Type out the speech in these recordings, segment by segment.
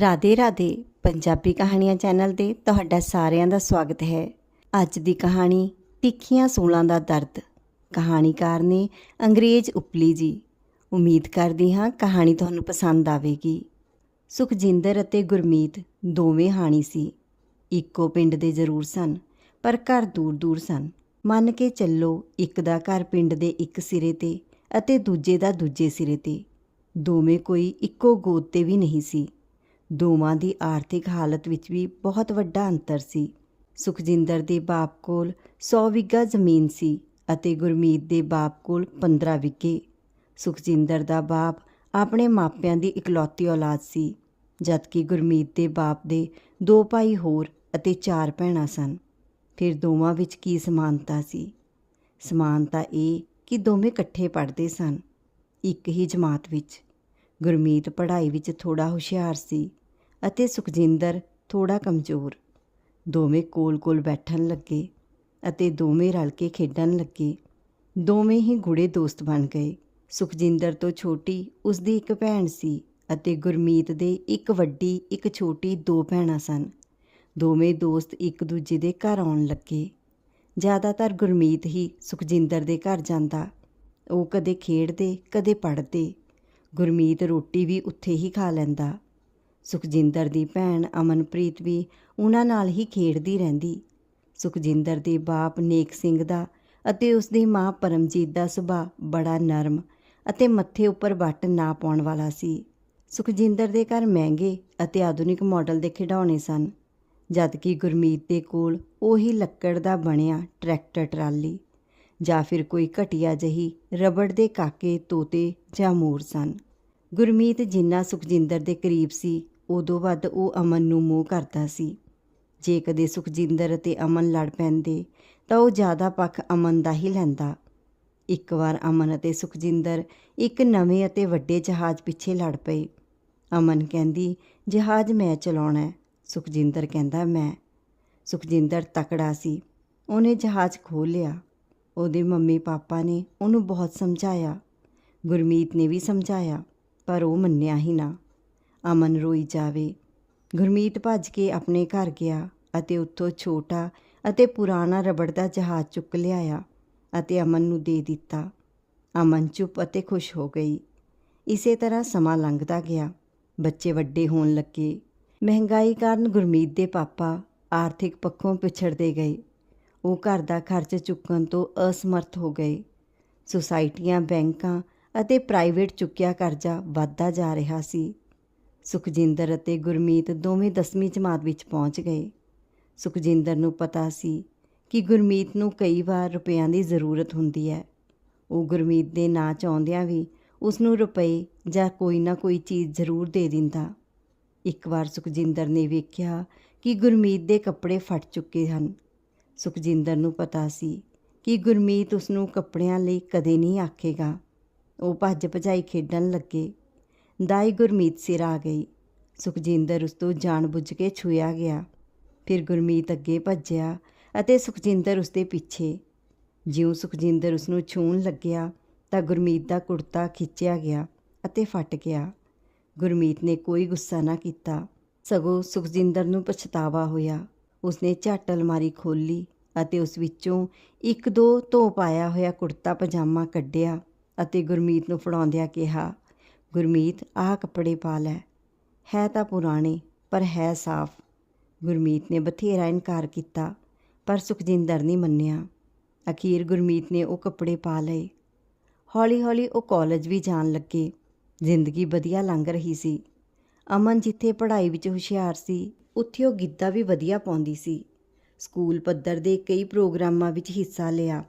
ਰਾਧੇ ਰਾਧੇ, ਪੰਜਾਬੀ ਕਹਾਣੀਆਂ ਚੈਨਲ ਤੇ ਤੁਹਾਡਾ ਸਾਰਿਆਂ ਦਾ ਸਵਾਗਤ ਹੈ। ਅੱਜ ਦੀ ਕਹਾਣੀ, ਤਿੱਖੀਆਂ ਸੂਲਾਂ ਦਾ ਦਰਦ। ਕਹਾਣੀਕਾਰ ਨੇ ਅੰਗਰੇਜ਼ ਉਪਲੀ ਜੀ। ਉਮੀਦ ਕਰਦੀ ਹਾਂ ਕਹਾਣੀ ਤੁਹਾਨੂੰ ਪਸੰਦ ਆਵੇਗੀ। ਸੁਖਜਿੰਦਰ ਅਤੇ ਗੁਰਮੀਤ ਦੋਵੇਂ ਹਾਣੀ ਸੀ। ਇੱਕੋ ਪਿੰਡ ਦੇ ਜ਼ਰੂਰ ਸਨ, ਪਰ ਘਰ ਦੂਰ-ਦੂਰ ਸਨ। ਮੰਨ ਕੇ ਚੱਲੋ ਇੱਕ ਦਾ ਘਰ ਪਿੰਡ ਦੇ ਇੱਕ ਸਿਰੇ ਤੇ ਅਤੇ ਦੂਜੇ ਦਾ ਦੂਜੇ ਸਿਰੇ ਤੇ। ਦੋਵੇਂ ਕੋਈ ਇੱਕੋ ਗੋਦ ਤੇ ਵੀ ਨਹੀਂ ਸੀ। ਦੋਵਾਂ ਦੀ ਆਰਥਿਕ ਹਾਲਤ ਵਿੱਚ ਵੀ ਬਹੁਤ ਵੱਡਾ ਅੰਤਰ ਸੀ। ਸੁਖਜਿੰਦਰ ਦੇ ਬਾਪ ਕੋਲ 100 ਵਿਗਾ ਜ਼ਮੀਨ ਸੀ ਅਤੇ ਗੁਰਮੀਤ ਦੇ ਬਾਪ ਕੋਲ 15 ਵਿਗੇ ਸੁਖਜਿੰਦਰ ਦਾ ਬਾਪ ਆਪਣੇ ਮਾਪਿਆਂ ਦੀ ਇਕਲੌਤੀ ਔਲਾਦ ਸੀ, ਜਦਕਿ ਗੁਰਮੀਤ ਦੇ ਬਾਪ ਦੇ ਦੋ ਭਾਈ ਹੋਰ ਅਤੇ ਚਾਰ ਭੈਣਾਂ ਸਨ। ਫਿਰ ਦੋਵਾਂ ਵਿੱਚ ਕੀ ਸਮਾਨਤਾ ਸੀ? ਸਮਾਨਤਾ ਇਹ ਕਿ ਦੋਵੇਂ ਇਕੱਠੇ ਪੜ੍ਹਦੇ ਸਨ, ਇੱਕ ਹੀ ਜਮਾਤ ਵਿੱਚ। ਗੁਰਮੀਤ ਪੜ੍ਹਾਈ ਵਿੱਚ ਥੋੜਾ ਹੁਸ਼ਿਆਰ ਸੀ ਅਤੇ ਸੁਖਜਿੰਦਰ ਥੋੜਾ ਕਮਜ਼ੋਰ। ਦੋਵੇਂ ਕੋਲ-ਕੋਲ ਬੈਠਣ ਲੱਗੇ ਅਤੇ ਦੋਵੇਂ ਰਲ ਕੇ ਖੇਡਣ ਲੱਗੇ। ਦੋਵੇਂ ਹੀ ਗੂੜੇ ਦੋਸਤ ਬਣ ਗਏ। ਸੁਖਜਿੰਦਰ ਤੋਂ ਛੋਟੀ ਉਸ ਦੀ ਇੱਕ ਭੈਣ ਸੀ ਅਤੇ ਗੁਰਮੀਤ ਦੇ ਇੱਕ ਵੱਡੀ, ਇੱਕ ਛੋਟੀ ਦੋ ਭੈਣਾਂ ਸਨ। ਦੋਵੇਂ ਦੋਸਤ ਇੱਕ ਦੂਜੇ ਦੇ ਘਰ ਆਉਣ ਲੱਗੇ। ਜ਼ਿਆਦਾਤਰ ਗੁਰਮੀਤ ਹੀ ਸੁਖਜਿੰਦਰ ਦੇ ਘਰ ਜਾਂਦਾ। ਉਹ ਕਦੇ ਖੇਡਦੇ, ਕਦੇ ਪੜ੍ਹਦੇ। ਗੁਰਮੀਤ ਰੋਟੀ ਵੀ ਉੱਥੇ ਹੀ ਖਾ ਲੈਂਦਾ। ਸੁਖਜਿੰਦਰ ਦੀ ਭੈਣ ਅਮਨਪ੍ਰੀਤ ਵੀ ਉਹਨਾਂ ਨਾਲ ਹੀ ਖੇਡਦੀ ਰਹਿੰਦੀ। ਸੁਖਜਿੰਦਰ ਦੇ ਬਾਪ ਨੇਕ ਸਿੰਘ ਦਾ ਅਤੇ ਉਸ ਦੀ ਮਾਂ ਪਰਮਜੀਤ ਦਾ ਸੁਭਾਅ ਬੜਾ ਨਰਮ ਅਤੇ ਮੱਥੇ ਉੱਪਰ ਵੱਟ ਨਾ ਪਾਉਣ ਵਾਲਾ ਸੀ। ਸੁਖਜਿੰਦਰ ਦੇ ਘਰ ਮਹਿੰਗੇ ਅਤੇ ਆਧੁਨਿਕ ਮਾਡਲ ਦੇ ਖਿਡੌਣੇ ਸਨ ਜਦਕਿ ਗੁਰਮੀਤ ਦੇ ਕੋਲ ਉਹੀ ਲੱਕੜ ਦਾ ਬਣਿਆ ਟਰੈਕਟਰ ਟਰਾਲੀ ਜਾਂ ਫਿਰ ਕੋਈ ਘਟੀਆ ਜਹੀ ਰਬੜ ਦੇ ਕਾਕੇ, ਤੋਤੇ ਜਾਂ ਮੋਰ ਸਨ। ਗੁਰਮੀਤ ਜਿੰਨਾ ਸੁਖਜਿੰਦਰ ਦੇ ਕਰੀਬ ਸੀ ਉਦੋਂ ਵੱਧ ਉਹ ਅਮਨ ਨੂੰ ਮੋਹ ਕਰਦਾ ਸੀ। ਜੇ ਕਦੇ ਸੁਖਜਿੰਦਰ ਅਤੇ ਅਮਨ ਲੜ ਪੈਂਦੇ, ਤਾਂ ਉਹ ਜ਼ਿਆਦਾ ਪੱਖ ਅਮਨ ਦਾ ਹੀ ਲੈਂਦਾ। ਇੱਕ ਵਾਰ ਅਮਨ ਅਤੇ ਸੁਖਜਿੰਦਰ ਇੱਕ ਨਵੇਂ ਅਤੇ ਵੱਡੇ ਜਹਾਜ਼ ਪਿੱਛੇ ਲੜ ਪਏ। ਅਮਨ ਕਹਿੰਦੀ, ਜਹਾਜ਼ ਮੈਂ ਚਲਾਉਣਾ ਹੈ। ਸੁਖਜਿੰਦਰ ਕਹਿੰਦਾ, ਮੈਂ। ਸੁਖਜਿੰਦਰ ਤਕੜਾ ਸੀ। ਉਹਨੇ ਜਹਾਜ਼ ਖੋਲ ਲਿਆ। ਉਹਦੇ ਮੰਮੀ ਪਾਪਾ ਨੇ ਉਹਨੂੰ ਬਹੁਤ ਸਮਝਾਇਆ। ਗੁਰਮੀਤ ਨੇ ਵੀ ਸਮਝਾਇਆ, ਪਰ ਉਹ ਮੰਨਿਆ ਹੀ ਨਾ। ਅਮਨ ਰੋਈ ਜਾਵੇ। ਗੁਰਮੀਤ ਭੱਜ ਕੇ ਆਪਣੇ ਘਰ ਗਿਆ ਅਤੇ ਉੱਥੋਂ ਛੋਟਾ ਅਤੇ ਪੁਰਾਣਾ ਰਬੜ ਦਾ ਜਹਾਜ਼ ਚੁੱਕ ਲਿਆਇਆ ਅਤੇ ਅਮਨ ਨੂੰ ਦੇ ਦਿੱਤਾ। ਅਮਨ ਚੁੱਪ ਅਤੇ ਖੁਸ਼ ਹੋ ਗਈ। ਇਸੇ ਤਰ੍ਹਾਂ ਸਮਾਂ ਲੰਘਦਾ ਗਿਆ। ਬੱਚੇ ਵੱਡੇ ਹੋਣ ਲੱਗੇ। ਮਹਿੰਗਾਈ ਕਾਰਨ ਗੁਰਮੀਤ ਦੇ ਪਾਪਾ ਆਰਥਿਕ ਪੱਖੋਂ ਪਿਛੜਦੇ ਗਏ। ਉਹ ਘਰ ਦਾ ਖਰਚ ਚੁੱਕਣ ਤੋਂ ਅਸਮਰਥ ਹੋ ਗਏ। ਸੁਸਾਇਟੀਆਂ, ਬੈਂਕਾਂ ਅਤੇ ਪ੍ਰਾਈਵੇਟ ਚੁੱਕਿਆ ਕਰਜ਼ਾ ਵੱਧਦਾ ਜਾ ਰਿਹਾ ਸੀ। ਸੁਖਜਿੰਦਰ ਅਤੇ ਗੁਰਮੀਤ ਦੋਵੇਂ 10ਵੀਂ ਜਮਾਤ ਵਿੱਚ ਪਹੁੰਚ ਗਏ। ਸੁਖਜਿੰਦਰ ਨੂੰ ਪਤਾ ਸੀ ਕਿ ਗੁਰਮੀਤ ਨੂੰ ਕਈ ਵਾਰ ਰੁਪਈਆਂ ਦੀ ਜ਼ਰੂਰਤ ਹੁੰਦੀ ਹੈ। ਉਹ ਗੁਰਮੀਤ ਦੇ ਨਾਂ ਚਾਹੁੰਦਿਆਂ ਵੀ ਉਸ ਨੂੰ ਰੁਪਏ ਜਾਂ ਕੋਈ ਨਾ ਕੋਈ ਚੀਜ਼ ਜ਼ਰੂਰ ਦੇ ਦਿੰਦਾ। ਇੱਕ ਵਾਰ ਸੁਖਜਿੰਦਰ ਨੇ ਵੇਖਿਆ ਕਿ ਗੁਰਮੀਤ ਦੇ ਕੱਪੜੇ ਫਟ ਚੁੱਕੇ ਹਨ। ਸੁਖਜਿੰਦਰ ਨੂੰ ਪਤਾ ਸੀ ਕਿ ਗੁਰਮੀਤ ਉਸ ਨੂੰ ਕੱਪੜਿਆਂ ਲਈ ਕਦੇ ਨਹੀਂ ਆਖੇਗਾ। ਉਹ ਭੱਜ ਭਜਾਈ ਖੇਡਣ ਲੱਗੇ। ਦਾਈ ਗੁਰਮੀਤ ਸਿਰ ਆ ਗਈ। ਸੁਖਜਿੰਦਰ ਉਸ ਤੋਂ ਜਾਣਬੁੱਝ ਕੇ ਛੂਇਆ ਗਿਆ। ਫਿਰ ਗੁਰਮੀਤ ਅੱਗੇ ਭੱਜਿਆ ਅਤੇ ਸੁਖਜਿੰਦਰ ਉਸ ਦੇ ਪਿੱਛੇ। ਜਿਉਂ ਸੁਖਜਿੰਦਰ ਉਸ ਨੂੰ ਛੂਹਣ ਲੱਗਿਆ ਤਾਂ ਗੁਰਮੀਤ ਦਾ ਕੁੜਤਾ ਖਿੱਚਿਆ ਗਿਆ ਅਤੇ ਫਟ ਗਿਆ। ਗੁਰਮੀਤ ਨੇ ਕੋਈ ਗੁੱਸਾ ਨਾ ਕੀਤਾ। ਸਗੋਂ ਸੁਖਜਿੰਦਰ ਨੂੰ ਪਛਤਾਵਾ ਹੋਇਆ। ਉਸਨੇ ਝੱਟ ਅਲਮਾਰੀ ਖੋਲੀ ਅਤੇ ਉਸ ਵਿੱਚੋਂ ਇੱਕ ਦੋ ਧੋ ਪਾਇਆ ਹੋਇਆ ਕੁੜਤਾ ਪਜਾਮਾ ਕੱਢਿਆ ਅਤੇ ਗੁਰਮੀਤ ਨੂੰ ਫੜਾਉਂਦਿਆਂ ਕਿਹਾ ਗੁਰਮੀਤ, ਆਹ ਕੱਪੜੇ ਪਾ ਲੈ। ਹੈ ਤਾਂ ਪੁਰਾਣੇ, ਪਰ ਹੈ ਸਾਫ਼। ਗੁਰਮੀਤ ਨੇ ਬਥੇਰਾ ਇਨਕਾਰ ਕੀਤਾ, ਪਰ ਸੁਖਜਿੰਦਰ ਨਹੀਂ ਮੰਨਿਆ। ਅਖੀਰ ਗੁਰਮੀਤ ਨੇ ਉਹ ਕੱਪੜੇ ਪਾ ਲਏ। ਹੌਲੀ-ਹੌਲੀ ਉਹ ਕਾਲਜ ਵੀ ਜਾਣ ਲੱਗੇ। ਜ਼ਿੰਦਗੀ ਵਧੀਆ ਲੰਘ ਰਹੀ ਸੀ। ਅਮਨ ਜਿੱਥੇ ਪੜ੍ਹਾਈ ਵਿੱਚ ਹੁਸ਼ਿਆਰ ਸੀ, ਉੱਥੇ ਉਹ ਗਿੱਧਾ ਵੀ ਵਧੀਆ ਪਾਉਂਦੀ ਸੀ। ਸਕੂਲ ਪੱਧਰ ਦੇ ਕਈ ਪ੍ਰੋਗਰਾਮਾਂ ਵਿੱਚ ਹਿੱਸਾ ਲਿਆ।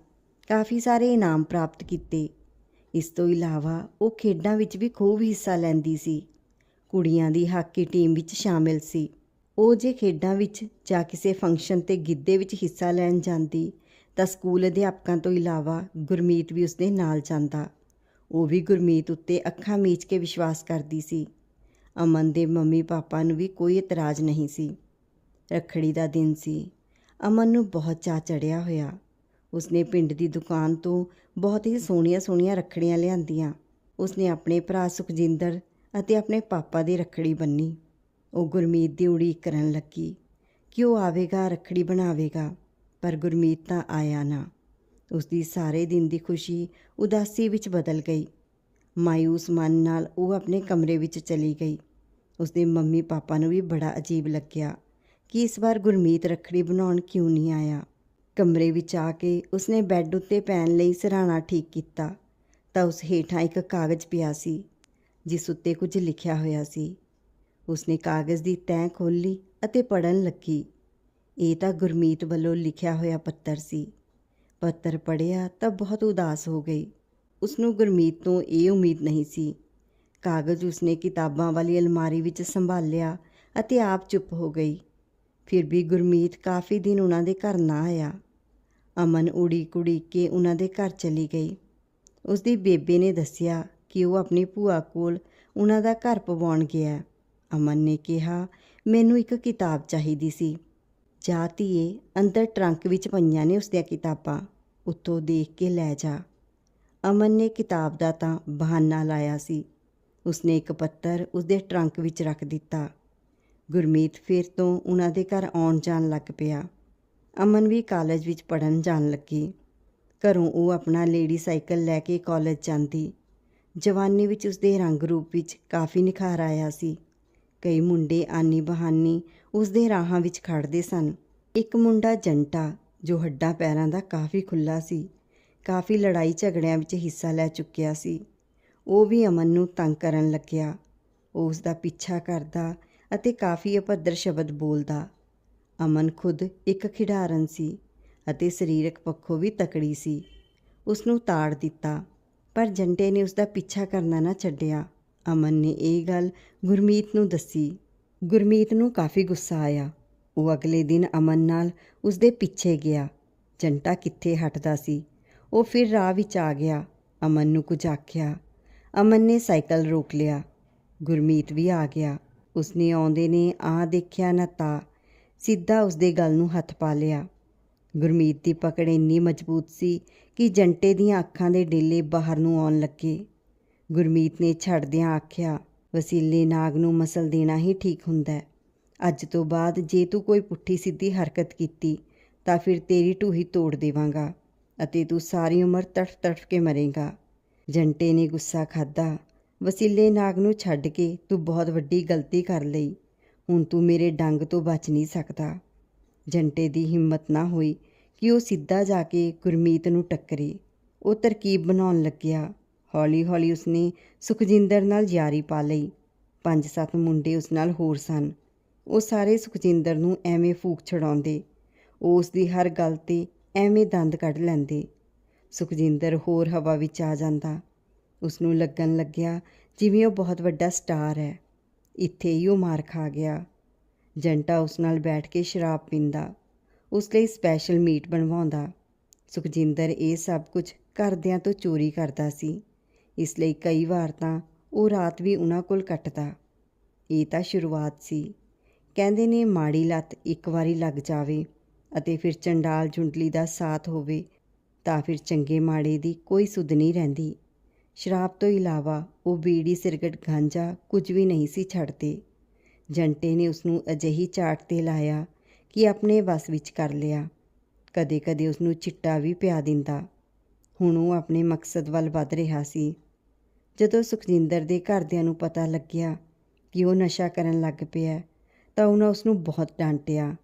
ਕਾਫੀ ਸਾਰੇ ਇਨਾਮ ਪ੍ਰਾਪਤ ਕੀਤੇ। ਇਸ ਤੋਂ ਇਲਾਵਾ ਉਹ ਖੇਡਾਂ ਵਿੱਚ ਵੀ ਖੂਬ ਹਿੱਸਾ ਲੈਂਦੀ ਸੀ। ਕੁੜੀਆਂ ਦੀ ਹਾਕੀ ਟੀਮ ਵਿੱਚ ਸ਼ਾਮਿਲ ਸੀ। ਉਹ ਜੇ ਖੇਡਾਂ ਵਿੱਚ ਜਾਂ ਕਿਸੇ ਫੰਕਸ਼ਨ ਤੇ ਗਿੱਧੇ ਵਿੱਚ ਹਿੱਸਾ ਲੈਣ ਜਾਂਦੀ, ਤਾਂ ਸਕੂਲ ਅਧਿਆਪਕਾਂ ਤੋਂ ਇਲਾਵਾ ਗੁਰਮੀਤ ਵੀ ਉਸਦੇ ਨਾਲ ਜਾਂਦਾ। ਉਹ ਵੀ ਗੁਰਮੀਤ ਉੱਤੇ ਅੱਖਾਂ ਮੀਚ ਕੇ ਵਿਸ਼ਵਾਸ ਕਰਦੀ ਸੀ। ਅਮਨ ਦੇ ਮੰਮੀ ਪਾਪਾ ਨੂੰ ਵੀ ਕੋਈ ਇਤਰਾਜ਼ ਨਹੀਂ ਸੀ। ਰੱਖੜੀ ਦਾ ਦਿਨ ਸੀ। ਅਮਨ ਨੂੰ ਬਹੁਤ ਚਾਅ ਚੜਿਆ ਹੋਇਆ। ਉਸਨੇ ਪਿੰਡ ਦੀ ਦੁਕਾਨ ਤੋਂ ਬਹੁਤ ਹੀ ਸੋਹਣੀਆਂ ਸੋਹਣੀਆਂ ਰੱਖੜੀਆਂ ਲਿਆਂਦੀਆਂ। ਉਸਨੇ ਆਪਣੇ ਭਰਾ ਸੁਖਜਿੰਦਰ ਅਤੇ ਆਪਣੇ ਪਾਪਾ ਦੀ ਰੱਖੜੀ ਬੰਨੀ। ਉਹ ਗੁਰਮੀਤ ਦੀ ਉਡੀਕ ਕਰਨ ਲੱਗੀ ਕਿ ਉਹ ਆਵੇਗਾ, ਰੱਖੜੀ ਬਣਾਵੇਗਾ, ਪਰ ਗੁਰਮੀਤ ਤਾਂ ਆਇਆ ਨਾ। ਉਸ ਦੀ ਸਾਰੇ ਦਿਨ ਦੀ ਖੁਸ਼ੀ ਉਦਾਸੀ ਵਿੱਚ ਬਦਲ ਗਈ। ਮਾਇੂਸ ਮਨ ਨਾਲ ਉਹ ਆਪਣੇ ਕਮਰੇ ਵਿੱਚ ਚਲੀ ਗਈ। ਉਸ ਦੇ ਮੰਮੀ ਪਾਪਾ ਨੂੰ ਵੀ ਬੜਾ ਅਜੀਬ ਲੱਗਿਆ ਕਿ ਇਸ ਵਾਰ ਗੁਰਮੀਤ ਰੱਖੜੀ ਬਣਾਉਣ ਕਿਉਂ ਨਹੀਂ ਆਇਆ। ਕਮਰੇ ਵਿੱਚ ਆ ਕੇ ਉਸਨੇ ਬੈੱਡ ਉੱਤੇ ਪੈਣ ਲਈ ਸਿਰਹਾਣਾ ਠੀਕ ਕੀਤਾ, ਤਾਂ ਉਸ ਹੇਠਾਂ ਇੱਕ ਕਾਗਜ਼ ਪਿਆ ਸੀ, ਜਿਸ ਉੱਤੇ ਕੁਝ ਲਿਖਿਆ ਹੋਇਆ ਸੀ। ਉਸਨੇ ਕਾਗਜ਼ ਦੀ ਤੈਂ ਖੋਲ੍ਹੀ ਅਤੇ ਪੜਨ ਲੱਗੀ। ਇਹ ਤਾਂ ਗੁਰਮੀਤ ਵੱਲੋਂ ਲਿਖਿਆ ਹੋਇਆ ਪੱਤਰ ਸੀ। ਪੱਤਰ ਪੜਿਆ ਤਾਂ ਬਹੁਤ ਉਦਾਸ ਹੋ ਗਈ। ਉਸ ਨੂੰ ਗੁਰਮੀਤ ਤੋਂ ਇਹ ਉਮੀਦ ਨਹੀਂ ਸੀ। ਕਾਗਜ਼ ਉਸਨੇ ਕਿਤਾਬਾਂ ਵਾਲੀ ਅਲਮਾਰੀ ਵਿੱਚ ਸੰਭਾਲਿਆ ਅਤੇ ਆਪ ਚੁੱਪ ਹੋ ਗਈ। ਫਿਰ ਵੀ ਗੁਰਮੀਤ ਕਾਫੀ ਦਿਨ ਉਹਨਾਂ ਦੇ ਘਰ ਨਾ ਆਇਆ। ਅਮਨ ਉਡੀਕ ਉਡੀਕ ਕੇ ਉਹਨਾਂ ਦੇ ਘਰ ਚਲੀ ਗਈ। ਉਸ ਦੀ ਬੇਬੇ ਨੇ ਦੱਸਿਆ ਕਿ ਉਹ ਆਪਣੀ ਭੂਆ ਕੋਲ ਉਹਨਾਂ ਦਾ ਘਰ ਪਵਾਉਣ ਗਿਆ। ਅਮਨ ਨੇ ਕਿਹਾ, ਮੈਨੂੰ ਇੱਕ ਕਿਤਾਬ ਚਾਹੀਦੀ ਸੀ। ਜਾ ਧੀਏ, ਅੰਦਰ ਟਰੰਕ ਵਿੱਚ ਪਈਆਂ ਨੇ ਉਸ ਦੀਆਂ ਕਿਤਾਬਾਂ। ਉੱਤੋਂ ਦੇਖ ਕੇ ਲੈ ਜਾ। ਅਮਨ ਨੇ ਕਿਤਾਬ ਦਾ ਤਾਂ ਬਹਾਨਾ ਲਾਇਆ ਸੀ। ਉਸਨੇ ਇੱਕ ਪੱਤਰ ਉਸਦੇ ਟਰੰਕ ਵਿੱਚ ਰੱਖ ਦਿੱਤਾ। ਗੁਰਮੀਤ ਫਿਰ ਤੋਂ ਉਹਨਾਂ ਦੇ ਘਰ ਆਉਣ ਜਾਣ ਲੱਗ ਪਿਆ। ਅਮਨ ਵੀ ਕਾਲਜ ਵਿੱਚ ਪੜਨ ਜਾਣ ਲੱਗੀ। ਘਰੋਂ ਉਹ ਆਪਣਾ ਲੇਡੀ ਸਾਈਕਲ ਲੈ ਕੇ ਕਾਲਜ ਜਾਂਦੀ। ਜਵਾਨੀ ਵਿੱਚ ਉਸਦੇ ਰੰਗ ਰੂਪ ਵਿੱਚ ਕਾਫੀ ਨਿਖਾਰ ਆਇਆ ਸੀ। ਕਈ ਮੁੰਡੇ ਆਨੀ ਬਹਾਨੀ ਉਸਦੇ ਰਾਹਾਂ ਵਿੱਚ ਖੜਦੇ ਸਨ। ਇੱਕ ਮੁੰਡਾ ਜੰਟਾ, ਜੋ ਹੱਡਾਂ ਪੈਰਾਂ ਦਾ ਕਾਫੀ ਖੁੱਲਾ ਸੀ, ਕਾਫੀ ਲੜਾਈ ਝਗੜਿਆਂ ਵਿੱਚ ਹਿੱਸਾ ਲੈ ਚੁੱਕਿਆ ਸੀ। ਉਹ ਵੀ ਅਮਨ ਨੂੰ ਤੰਗ ਕਰਨ ਲੱਗਿਆ। ਉਹ ਉਸ ਦਾ ਪਿੱਛਾ ਕਰਦਾ ਅਤੇ ਕਾਫੀ ਅਭੱਦਰ ਸ਼ਬਦ ਬੋਲਦਾ। ਅਮਨ ਖੁਦ ਇੱਕ ਖਿਡਾਰਨ ਸੀ ਅਤੇ ਸਰੀਰਕ ਪੱਖੋਂ ਵੀ ਤਕੜੀ ਸੀ। ਉਸ ਨੂੰ ਤਾੜ ਦਿੱਤਾ, ਪਰ ਜੰਟੇ ਨੇ ਉਸ ਦਾ ਪਿੱਛਾ ਕਰਨਾ ਨਾ ਛੱਡਿਆ। ਅਮਨ ਨੇ ਇਹ ਗੱਲ ਗੁਰਮੀਤ ਨੂੰ ਦੱਸੀ। ਗੁਰਮੀਤ ਨੂੰ ਕਾਫੀ ਗੁੱਸਾ ਆਇਆ। ਉਹ ਅਗਲੇ ਦਿਨ ਅਮਨ ਨਾਲ ਉਸ ਦੇ ਪਿੱਛੇ ਗਿਆ। ਜੰਟਾ ਕਿੱਥੇ ਹਟਦਾ ਸੀ? ਉਹ ਫਿਰ ਰਾਹ ਵਿੱਚ ਆ ਗਿਆ। ਅਮਨ ਨੂੰ ਕੁਝ ਆਖਿਆ। ਅਮਨ ਨੇ ਸਾਈਕਲ ਰੋਕ ਲਿਆ। ਗੁਰਮੀਤ ਵੀ ਆ ਗਿਆ। ਉਸਨੇ ਆਉਂਦੇ ਨੇ ਆ ਦੇਖਿਆ ਨਾ ਤਾ। ਸਿੱਧਾ ਉਸਦੇ ਗਲ ਨੂੰ ਹੱਥ ਪਾ ਲਿਆ। ਗੁਰਮੀਤ ਦੀ ਪਕੜ ਇੰਨੀ ਮਜ਼ਬੂਤ ਸੀ ਕਿ ਜੰਟੇ ਦੀਆਂ ਅੱਖਾਂ ਦੇ ਡੇਲੇ ਬਾਹਰ ਨੂੰ ਆਉਣ ਲੱਗੇ। ਗੁਰਮੀਤ ਨੇ ਛੱਡਦਿਆਂ ਆਖਿਆ, ਵਸੀਲੇ ਨਾਗ ਨੂੰ ਮਸਲ ਦੇਣਾ ਹੀ ਠੀਕ ਹੁੰਦਾ ਹੈ। ਅੱਜ ਤੋਂ ਬਾਅਦ ਜੇ ਤੂੰ ਕੋਈ ਪੁੱਠੀ ਸਿੱਧੀ ਹਰਕਤ ਕੀਤੀ, ਤਾਂ ਫਿਰ ਤੇਰੀ ਢੂਹੀ ਤੋੜ ਦੇਵਾਂਗਾ ਅਤੇ ਤੂੰ ਸਾਰੀ ਉਮਰ ਤੜਫ ਤੜਫ ਕੇ ਮਰੇਗਾ। ਜੰਟੇ ਨੇ ਗੁੱਸਾ ਖਾਦਾ ਵਸੀਲੇ ਨਾਗ ਨੂੰ ਛੱਡ ਕੇ ਤੂੰ ਬਹੁਤ ਵੱਡੀ ਗਲਤੀ ਕਰ ਲਈ। ਹੁਣ ਤੂੰ ਮੇਰੇ ਡੰਗ ਤੋਂ ਬਚ ਨਹੀਂ ਸਕਦਾ। ਜੰਟੇ ਦੀ ਹਿੰਮਤ ਨਾ ਹੋਈ ਕਿ ਉਹ ਸਿੱਧਾ ਜਾ ਕੇ ਗੁਰਮੀਤ ਨੂੰ ਟੱਕਰੇ। ਉਹ ਤਰਕੀਬ ਬਣਾਉਣ ਲੱਗਿਆ। ਹੌਲੀ-ਹੌਲੀ ਉਸਨੇ ਸੁਖਜਿੰਦਰ ਨਾਲ ਯਾਰੀ ਪਾ ਲਈ। ਪੰਜ ਸੱਤ ਮੁੰਡੇ ਉਸ ਨਾਲ ਹੋਰ ਸਨ। ਉਹ ਸਾਰੇ ਸੁਖਜਿੰਦਰ ਨੂੰ ਐਵੇਂ ਫੂਕ ਛਡਾਉਂਦੇ। ਉਹ ਉਸ ਦੀ ਹਰ ਗੱਲ ਤੇ ਐਵੇਂ ਦੰਦ ਕੱਢ ਲੈਂਦੇ। ਸੁਖਜਿੰਦਰ ਹੋਰ ਹਵਾ ਵਿੱਚ ਆ ਜਾਂਦਾ। ਉਸ ਨੂੰ ਲੱਗਣ ਲੱਗਿਆ ਜਿਵੇਂ ਉਹ ਬਹੁਤ ਵੱਡਾ ਸਟਾਰ ਹੈ। ਇੱਥੇ ਹੀ ਉਹ ਮਾਰ ਖਾ ਗਿਆ। ਜੰਟਾ ਉਸ ਨਾਲ ਬੈਠ ਕੇ ਸ਼ਰਾਬ ਪੀਂਦਾ, ਉਸ ਲਈ ਸਪੈਸ਼ਲ ਮੀਟ ਬਣਵਾਉਂਦਾ। ਸੁਖਜਿੰਦਰ ਇਹ ਸਭ ਕੁਝ ਘਰਦਿਆਂ ਤੋਂ ਚੋਰੀ ਕਰਦਾ ਸੀ, ਇਸ ਲਈ ਕਈ ਵਾਰ ਤਾਂ ਉਹ ਰਾਤ ਵੀ ਉਹਨਾਂ ਕੋਲ ਕੱਟਦਾ। ਇਹ ਤਾਂ ਸ਼ੁਰੂਆਤ ਸੀ। ਕਹਿੰਦੇ ਨੇ ਮਾੜੀ ਲੱਤ ਇੱਕ ਵਾਰੀ ਲੱਗ ਜਾਵੇ ਅਤੇ ਫਿਰ ਚੰਡਾਲ ਜੁੰਡਲੀ ਦਾ ਸਾਥ ਹੋਵੇ ਤਾਂ ਫਿਰ ਚੰਗੇ ਮਾੜੇ ਦੀ ਕੋਈ ਸੁਧ ਨਹੀਂ ਰਹਿੰਦੀ। ਸ਼ਰਾਬ ਤੋਂ ਇਲਾਵਾ ਉਹ ਬੀੜੀ ਸਿਰਗਟ ਗਾਂਜਾ ਕੁਝ ਵੀ ਨਹੀਂ ਸੀ ਛੱਡਦੇ। ਜੰਟੇ ਨੇ ਉਸ ਨੂੰ ਅਜਿਹੀ ਚਾਟ ਤੇ ਲਾਇਆ ਕਿ ਆਪਣੇ ਵਸ ਵਿੱਚ ਕਰ ਲਿਆ। ਕਦੇ-ਕਦੇ ਉਸ ਨੂੰ ਚਿੱਟਾ ਵੀ ਪਿਆ ਦਿੰਦਾ। ਹੁਣ ਉਹ ਆਪਣੇ ਮਕਸਦ ਵੱਲ ਵੱਧ ਰਿਹਾ ਸੀ। ਜਦੋਂ ਸੁਖਜਿੰਦਰ ਦੇ ਘਰਦਿਆਂ ਨੂੰ ਪਤਾ ਲੱਗਿਆ ਕਿ ਉਹ ਨਸ਼ਾ ਕਰਨ ਲੱਗ ਪਿਆ, ਤਾਂ ਉਹਨਾਂ ਉਸ ਨੂੰ ਬਹੁਤ ਡਾਂਟਿਆ।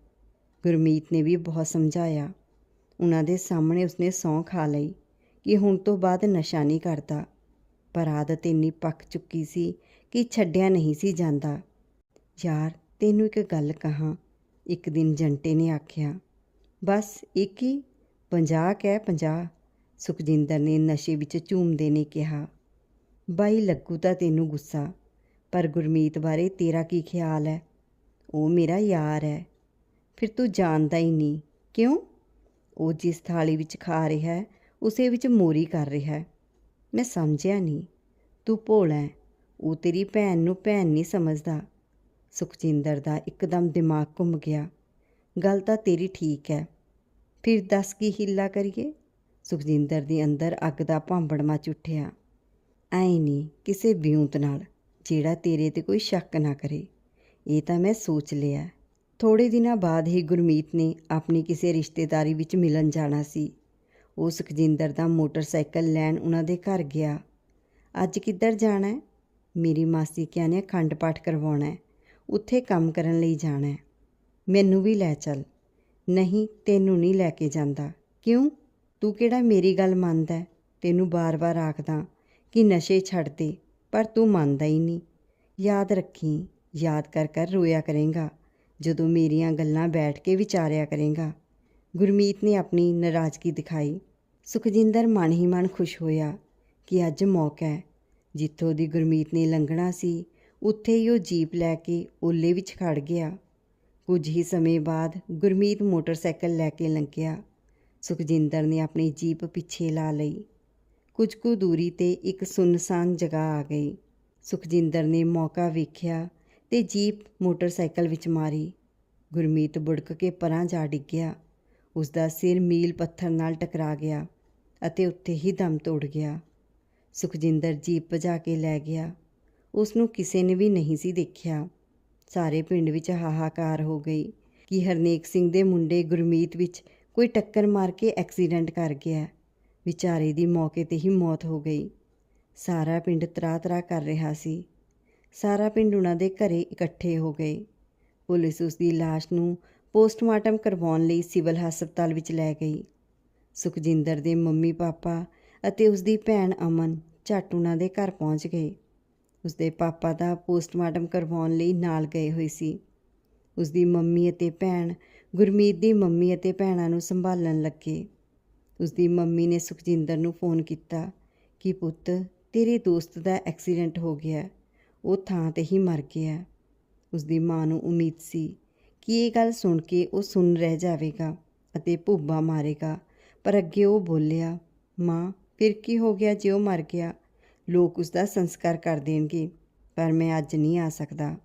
ਗੁਰਮੀਤ ਨੇ ਵੀ ਬਹੁਤ ਸਮਝਾਇਆ। ਉਹਨਾਂ ਦੇ ਸਾਹਮਣੇ ਉਸਨੇ ਸੌਂ ਖਾ ਲਈ ਕਿ ਹੁਣ ਤੋਂ ਬਾਅਦ ਨਸ਼ਾ ਨਹੀਂ ਕਰਦਾ। ਪਰ ਆਦਤ ਇੰਨੀ ਪੱਕ ਚੁੱਕੀ ਸੀ ਕਿ ਛੱਡਿਆ ਨਹੀਂ ਸੀ ਜਾਂਦਾ। ਯਾਰ, ਤੈਨੂੰ ਇੱਕ ਗੱਲ ਕਹਾਂ, ਇੱਕ ਦਿਨ ਜੰਟੇ ਨੇ ਆਖਿਆ, ਬਸ ਇੱਕ ਹੀ 50 ਕਹਿ 50 ਸੁਖਜਿੰਦਰ ਨੇ ਨਸ਼ੇ ਵਿੱਚ ਝੂਮਦੇ ਨੇ ਕਿਹਾ, ਬਾਈ, ਲੱਗੂ ਤਾਂ ਤੈਨੂੰ ਗੁੱਸਾ, ਪਰ ਗੁਰਮੀਤ ਬਾਰੇ ਤੇਰਾ ਕੀ ਖਿਆਲ ਹੈ? ਉਹ ਮੇਰਾ ਯਾਰ ਹੈ। ਫਿਰ ਤੂੰ ਜਾਣਦਾ ਹੀ ਨਹੀਂ, ਕਿਉਂ? ਉਹ ਜਿਸ ਥਾਲੀ ਵਿੱਚ ਖਾ ਰਿਹਾ ਹੈ, ਉਸੇ ਵਿੱਚ ਮੋਰੀ ਕਰ ਰਿਹਾ ਹੈ। ਮੈਂ ਸਮਝਿਆ ਨਹੀਂ। ਤੂੰ ਭੋਲਾ ਹੈ ਉਹ ਤੇਰੀ ਭੈਣ ਨੂੰ ਭੈਣ ਨਹੀਂ ਸਮਝਦਾ। ਸੁਖਜਿੰਦਰ ਦਾ ਇੱਕਦਮ ਦਿਮਾਗ ਘੁੰਮ ਗਿਆ। ਗੱਲ ਤਾਂ ਤੇਰੀ ਠੀਕ ਹੈ ਫਿਰ ਦੱਸ ਕੀ ਹਿੱਲਾ ਕਰੀਏ? ਸੁਖਜਿੰਦਰ ਦੇ ਅੰਦਰ ਅੱਗ ਦਾ ਭਾਂਬੜ ਮਚ ਉੱਠਿਆ। ਐ ਨਹੀਂ, ਕਿਸੇ ਬਿਉਂਤ ਨਾਲ, ਜਿਹੜਾ ਤੇਰੇ ਤੇ ਕੋਈ ਸ਼ੱਕ ਨਾ ਕਰੇ। ਇਹ ਤਾਂ ਮੈਂ ਸੋਚ ਲਿਆ। ਥੋੜੇ ਦਿਨਾਂ ਬਾਅਦ ਹੀ ਗੁਰਮੀਤ ਨੇ ਆਪਣੀ ਕਿਸੇ ਰਿਸ਼ਤੇਦਾਰੀ ਵਿੱਚ ਮਿਲਣ ਜਾਣਾ ਸੀ। ਉਹ ਸੁਖਜਿੰਦਰ ਦਾ ਮੋਟਰਸਾਈਕਲ ਲੈਣ ਉਹਨਾਂ ਦੇ ਘਰ ਗਿਆ। ਅੱਜ ਕਿੱਧਰ ਜਾਣਾ ਹੈ? ਮੇਰੀ ਮਾਸੀ ਕਿਆ ਨੇ ਅਖੰਡ ਪਾਠ ਕਰਵਾਉਣਾ ਹੈ। ਉੱਥੇ ਕੰਮ ਕਰਨ ਲਈ ਜਾਣਾ ਹੈ। ਮੈਨੂੰ ਵੀ ਲੈ ਚੱਲ। ਨਹੀਂ, ਤੈਨੂੰ ਨਹੀਂ ਲੈ ਕੇ ਜਾਂਦਾ। ਕਿਉਂ? ਤੂੰ ਕਿਹੜਾ ਮੇਰੀ ਗੱਲ ਮੰਨਦਾ ਤੈਨੂੰ ਬਾਰ-ਬਾਰ ਆਖਦਾ ਕਿ ਨਸ਼ੇ ਛੱਡ ਦੇ, ਪਰ ਤੂੰ ਮੰਨਦਾ ਹੀ ਨਹੀਂ। ਯਾਦ ਰੱਖੀ, ਯਾਦ ਕਰ ਕਰ ਰੋਇਆ ਕਰੇਗਾ। ਜਦੋਂ ਮੇਰੀਆਂ ਗੱਲਾਂ ਬੈਠ ਕੇ ਵਿਚਾਰਿਆ ਕਰੇਗਾ। ਗੁਰਮੀਤ ਨੇ ਆਪਣੀ ਨਾਰਾਜ਼ਗੀ ਦਿਖਾਈ। ਸੁਖਜਿੰਦਰ ਮਨ ਹੀ ਮਨ ਖੁਸ਼ ਹੋਇਆ ਕਿ ਅੱਜ ਮੌਕਾ ਹੈ। ਜਿੱਥੋਂ ਦੀ ਗੁਰਮੀਤ ਨੇ ਲੰਘਣਾ ਸੀ, ਉੱਥੇ ਹੀ ਉਹ ਜੀਪ ਲੈ ਕੇ ਓਲੇ ਵਿੱਚ ਖੜ ਗਿਆ। ਕੁਝ ਹੀ ਸਮੇਂ ਬਾਅਦ ਗੁਰਮੀਤ ਮੋਟਰਸਾਈਕਲ ਲੈ ਕੇ ਲੰਘਿਆ। ਸੁਖਜਿੰਦਰ ਨੇ ਆਪਣੀ ਜੀਪ ਪਿੱਛੇ ਲਾ ਲਈ। ਕੁਝ ਕੁ ਦੂਰੀ ਤੇ ਇੱਕ ਸੁੰਨਸਾਨ ਜਗ੍ਹਾ ਆ ਗਈ। ਸੁਖਜਿੰਦਰ ਨੇ ਮੌਕਾ ਵੇਖਿਆ ਤੇ ਜੀਪ ਮੋਟਰਸਾਈਕਲ ਵਿੱਚ ਮਾਰੀ। ਗੁਰਮੀਤ ਬੁੜਕ ਕੇ ਪਰਾਂ ਜਾ ਡਿੱਗਿਆ। ਉਸ ਦਾ ਸਿਰ ਮੀਲ ਪੱਥਰ ਨਾਲ ਟਕਰਾ ਗਿਆ ਅਤੇ ਉੱਥੇ ਹੀ ਦਮ ਤੋੜ ਗਿਆ। ਸੁਖਜਿੰਦਰ ਜੀਪ ਭਜਾ ਕੇ ਲੈ ਗਿਆ। ਉਸ ਨੂੰ ਕਿਸੇ ਨੇ ਵੀ ਨਹੀਂ ਸੀ ਦੇਖਿਆ। ਸਾਰੇ ਪਿੰਡ ਵਿੱਚ ਹਾਹਾਕਾਰ ਹੋ ਗਈ ਕਿ ਹਰਨੇਕ ਸਿੰਘ ਦੇ ਮੁੰਡੇ ਗੁਰਮੀਤ ਵਿੱਚ ਕੋਈ ਟੱਕਰ ਮਾਰ ਕੇ ਐਕਸੀਡੈਂਟ ਕਰ ਗਿਆ। ਵਿਚਾਰੇ ਦੀ ਮੌਕੇ ਤੇ ਹੀ ਮੌਤ ਹੋ ਗਈ। ਸਾਰਾ ਪਿੰਡ ਤਰਾ-ਤਰਾ ਕਰ ਰਿਹਾ ਸੀ। ਸਾਰਾ ਪਿੰਡ ਉਹਨਾਂ ਦੇ ਘਰੇ ਇਕੱਠੇ ਹੋ ਗਏ। ਪੁਲਿਸ ਉਸ ਦੀ ਲਾਸ਼ ਨੂੰ ਪੋਸਟਮਾਰਟਮ ਕਰਵਾਉਣ ਲਈ ਸਿਵਲ ਹਸਪਤਾਲ ਵਿੱਚ ਲੈ ਗਈ। ਸੁਖਜਿੰਦਰ ਦੇ ਮੰਮੀ ਪਾਪਾ ਅਤੇ ਉਸ ਦੀ ਭੈਣ ਅਮਨ ਝੱਟ ਉਹਨਾਂ ਦੇ ਘਰ ਪਹੁੰਚ ਗਏ। ਉਸ ਦੇ ਪਾਪਾ ਦਾ ਪੋਸਟਮਾਰਟਮ ਕਰਵਾਉਣ ਲਈ ਨਾਲ ਗਏ ਹੋਏ ਸੀ। ਉਸ ਦੀ ਮੰਮੀ ਅਤੇ ਭੈਣ ਗੁਰਮੀਤ ਦੀ ਮੰਮੀ ਅਤੇ ਭੈਣਾਂ ਨੂੰ ਸੰਭਾਲਣ ਲੱਗੇ। ਉਸ ਦੀ ਮੰਮੀ ਨੇ ਸੁਖਜਿੰਦਰ ਨੂੰ ਫੋਨ ਕੀਤਾ ਕਿ, ਪੁੱਤ, ਤੇਰੇ ਦੋਸਤ ਦਾ ਐਕਸੀਡੈਂਟ ਹੋ ਗਿਆ। ਉਹ ਥਾਂ ਤੇ ਹੀ ਮਰ ਗਿਆ। ਹੈ। ਉਸ ਦੀ ਮਾਂ ਨੂੰ ਉਮੀਦ ਸੀ ਕਿ ਇਹ ਗੱਲ ਸੁਣ ਕੇ ਉਹ ਸੁਣ ਰਹਿ ਜਾਵੇਗਾ ਅਤੇ ਭੁੱਬਾ ਮਾਰੇਗਾ। ਪਰ ਅੱਗੇ ਉਹ ਬੋਲਿਆ, ਮਾਂ, ਫਿਰ ਕੀ ਹੋ ਗਿਆ ਜੇ ਉਹ ਮਰ ਗਿਆ? ਲੋਕ ਉਸ ਦਾ ਸੰਸਕਾਰ ਕਰ ਦੇਣਗੇ, ਪਰ ਮੈਂ ਅੱਜ ਨਹੀਂ ਆ ਸਕਦਾ।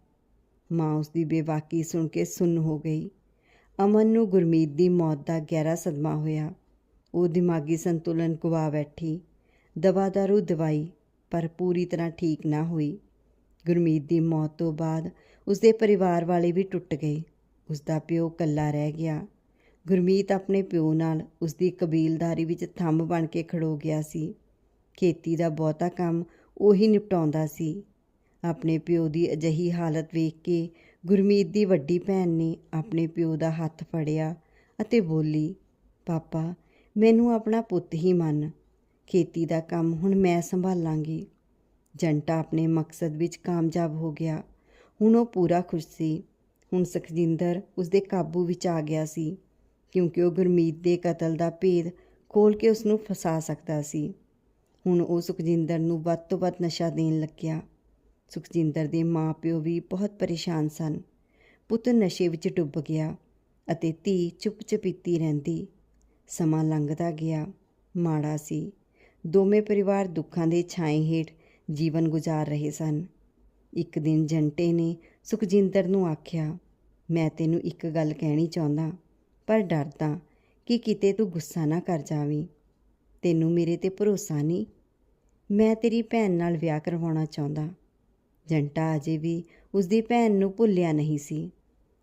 ਮਾਂ ਉਸ ਦੀ ਬੇਵਾਕੀ ਸੁਣ ਕੇ ਸੁੰਨ ਹੋ ਗਈ। ਅਮਨ ਨੂੰ ਗੁਰਮੀਤ ਦੀ ਮੌਤ ਦਾ ਗਹਿਰਾ ਸਦਮਾ ਹੋਇਆ। ਉਹ ਦਿਮਾਗੀ ਸੰਤੁਲਨ ਗਵਾ ਬੈਠੀ। ਦਵਾ ਦਾਰੂ ਦਵਾਈ, ਪਰ ਪੂਰੀ ਤਰ੍ਹਾਂ ਠੀਕ ਨਾ ਹੋਈ। ਗੁਰਮੀਤ ਦੀ ਮੌਤ ਤੋਂ ਬਾਅਦ ਉਸ ਦੇ ਪਰਿਵਾਰ ਵਾਲੇ ਵੀ ਟੁੱਟ ਗਏ। ਉਸ ਦਾ ਪਿਓ ਇਕੱਲਾ ਰਹਿ ਗਿਆ। ਗੁਰਮੀਤ ਆਪਣੇ ਪਿਓ ਨਾਲ ਉਸ ਦੀ ਕਬੀਲਦਾਰੀ ਵਿੱਚ ਥੰਮ ਬਣ ਕੇ ਖੜੋ ਗਿਆ ਸੀ। ਖੇਤੀ ਦਾ ਬਹੁਤਾ ਕੰਮ ਉਹੀ ਨਿਪਟਾਉਂਦਾ ਸੀ। ਆਪਣੇ ਪਿਓ ਦੀ ਅਜਿਹੀ ਹਾਲਤ ਵੇਖ ਕੇ ਗੁਰਮੀਤ ਦੀ ਵੱਡੀ ਭੈਣ ਨੇ ਆਪਣੇ ਪਿਓ ਦਾ ਹੱਥ ਫੜਿਆ ਅਤੇ ਬੋਲੀ, ਪਾਪਾ, ਮੈਨੂੰ ਆਪਣਾ ਪੁੱਤ ਹੀ ਮੰਨ। ਖੇਤੀ ਦਾ ਕੰਮ ਹੁਣ ਮੈਂ ਸੰਭਾਲਾਂਗੀ। ਜੰਟਾ ਆਪਣੇ ਮਕਸਦ ਵਿੱਚ ਕਾਮਯਾਬ ਹੋ ਗਿਆ। ਹੁਣ ਉਹ ਪੂਰਾ ਖੁਸ਼ ਸੀ। ਹੁਣ ਸੁਖਜਿੰਦਰ ਉਸਦੇ ਕਾਬੂ ਵਿੱਚ ਆ ਗਿਆ ਸੀ, ਕਿਉਂਕਿ ਉਹ ਗੁਰਮੀਤ ਦੇ ਕਤਲ ਦਾ ਭੇਦ ਖੋਲ ਕੇ ਉਸ ਨੂੰ ਫਸਾ ਸਕਦਾ ਸੀ। ਹੁਣ ਉਹ ਸੁਖਜਿੰਦਰ ਨੂੰ ਵੱਧ ਤੋਂ ਵੱਧ ਨਸ਼ਾ ਦੇਣ ਲੱਗਿਆ। ਸੁਖਜਿੰਦਰ ਦੇ ਮਾਪਿਓ ਵੀ ਬਹੁਤ ਪਰੇਸ਼ਾਨ ਸਨ। ਪੁੱਤ ਨਸ਼ੇ ਵਿੱਚ ਡੁੱਬ ਗਿਆ ਅਤੇ ਧੀ ਚੁੱਪ-ਚਪੀਤੀ ਰਹਿੰਦੀ। ਸਮਾਂ ਲੰਘਦਾ ਗਿਆ, ਮਾੜਾ ਸੀ। ਦੋਵੇਂ ਪਰਿਵਾਰ ਦੁੱਖਾਂ ਦੇ ਛਾਏ ਹੇਠ ਜੀਵਨ ਗੁਜ਼ਾਰ ਰਹੇ ਸਨ। ਇੱਕ ਦਿਨ ਜੰਟੇ ਨੇ ਸੁਖਜਿੰਦਰ ਨੂੰ ਆਖਿਆ, ਮੈਂ ਤੈਨੂੰ ਇੱਕ ਗੱਲ ਕਹਿਣੀ ਚਾਹੁੰਦਾ, ਪਰ ਡਰਦਾ ਕਿ ਕਿਤੇ ਤੂੰ ਗੁੱਸਾ ਨਾ ਕਰ ਜਾਵੀਂ। ਤੈਨੂੰ ਮੇਰੇ ਤੇ ਭਰੋਸਾ ਨਹੀਂ। ਮੈਂ ਤੇਰੀ ਭੈਣ ਨਾਲ ਵਿਆਹ ਕਰਵਾਉਣਾ ਚਾਹੁੰਦਾ। ਜੰਟਾ ਅਜੇ ਵੀ ਉਸਦੀ ਭੈਣ ਨੂੰ ਭੁੱਲਿਆ ਨਹੀਂ ਸੀ।